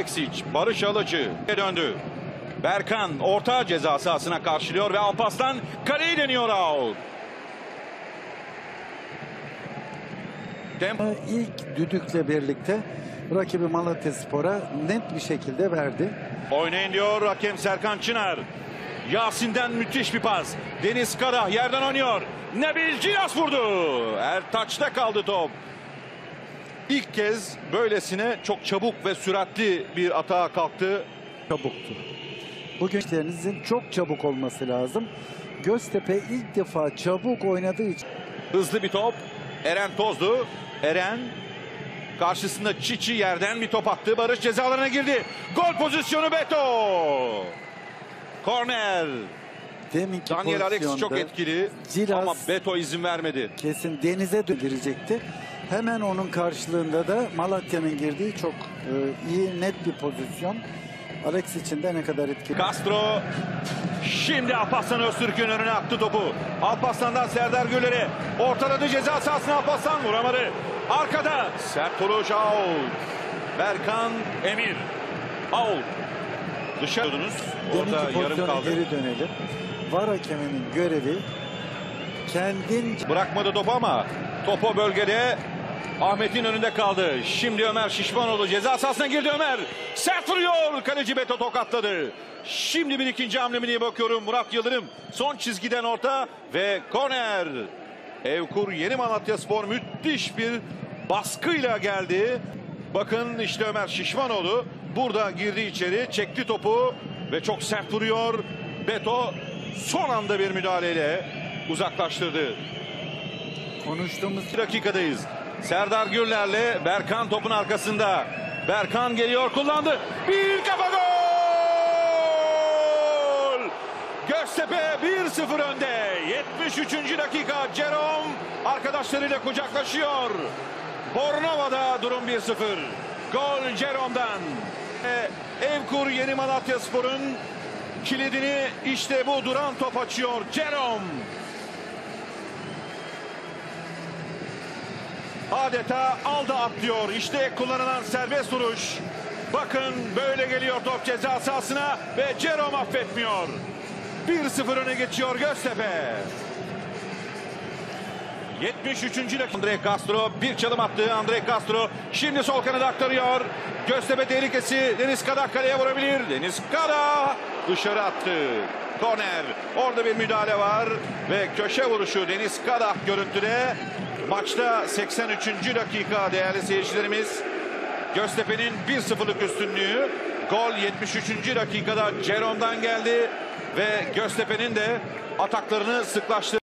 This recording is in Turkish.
Eksiç, Barış Alıcı döndü. Berkan orta ceza sahasına karşılıyor ve Alpaslan kaleyi deniyor out. Tempo İlk düdükle birlikte rakibi Malatya Spor'a net bir şekilde verdi. oynayın diyor hakem Serkan Çınar. Yasin'den müthiş bir pas. Deniz Kara yerden oynuyor. Nebil Cilas vurdu. Ertaç'ta kaldı top. İlk kez böylesine çok çabuk ve süratli bir atağa kalktı. Çabuktu. Bugün işlerinizin çok çabuk olması lazım. Göztepe ilk defa çabuk oynadığı için Hızlı bir top. Eren Tozlu. Eren karşısında Çiçi yerden bir top attı. Barış cezalarına girdi. Gol pozisyonu Beto. Korner. deminki Daniel Alex çok etkili Cilas- ama Beto izin vermedi. kesin denize döndürecekti. Hemen onun karşılığında da Malatya'nın girdiği çok e, iyi net bir pozisyon. Alex için de ne kadar etkili. Castro şimdi Alparslan Öztürk'ün önüne attı topu. Alparslan'dan Serdar Güler'e ortaladı ceza sahasına Alparslan vuramadı. Arkada sert vuruş out. Berkan Emir out. Dışarı Orada yarım kaldı. geri dönelim. VAR hakeminin görevi kendince Bırakmadı topu ama topu bölgede Ahmet'in önünde kaldı. Şimdi Ömer Şişmanoğlu ceza sahasına girdi Ömer. Sert vuruyor. Kaleci Beto tokatladı. Şimdi bir ikinci hamlemine bakıyorum. Murat Yıldırım son çizgiden orta ve korner. Evkur Yeni Malatya Spor müthiş bir baskıyla geldi. Bakın işte Ömer Şişmanoğlu burada girdi içeri çekti topu ve çok sert vuruyor. Beto son anda bir müdahaleyle uzaklaştırdı. konuştuğumuz 2 dakikadayız. Serdar Gürler'le Berkan topun arkasında. Berkan geliyor kullandı. Bir kafa gol! Göztepe 1-0 önde. 73. dakika Jerome arkadaşlarıyla kucaklaşıyor. Bornova'da durum 1-0. Gol Jerome'dan. Evkur Yeni Malatya Spor'un kilidini işte bu duran top açıyor. Jerome. Adeta aldı atlıyor. İşte kullanılan serbest vuruş. Bakın böyle geliyor top ceza sahasına ve Jerome affetmiyor. 1-0 öne geçiyor Göztepe. 73. dakika. Andre Castro bir çalım attı. Andre Castro şimdi sol kanada aktarıyor. Göztepe tehlikesi. Deniz Kadak kaleye vurabilir. Deniz Kara dışarı attı. Korner. Orada bir müdahale var ve köşe vuruşu Deniz Kadak görüntüde. Maçta 83. dakika değerli seyircilerimiz. Göztepe'nin 1-0'lık üstünlüğü. Gol 73. dakikada Jerome'dan geldi ve Göztepe'nin de ataklarını sıklaştırdı.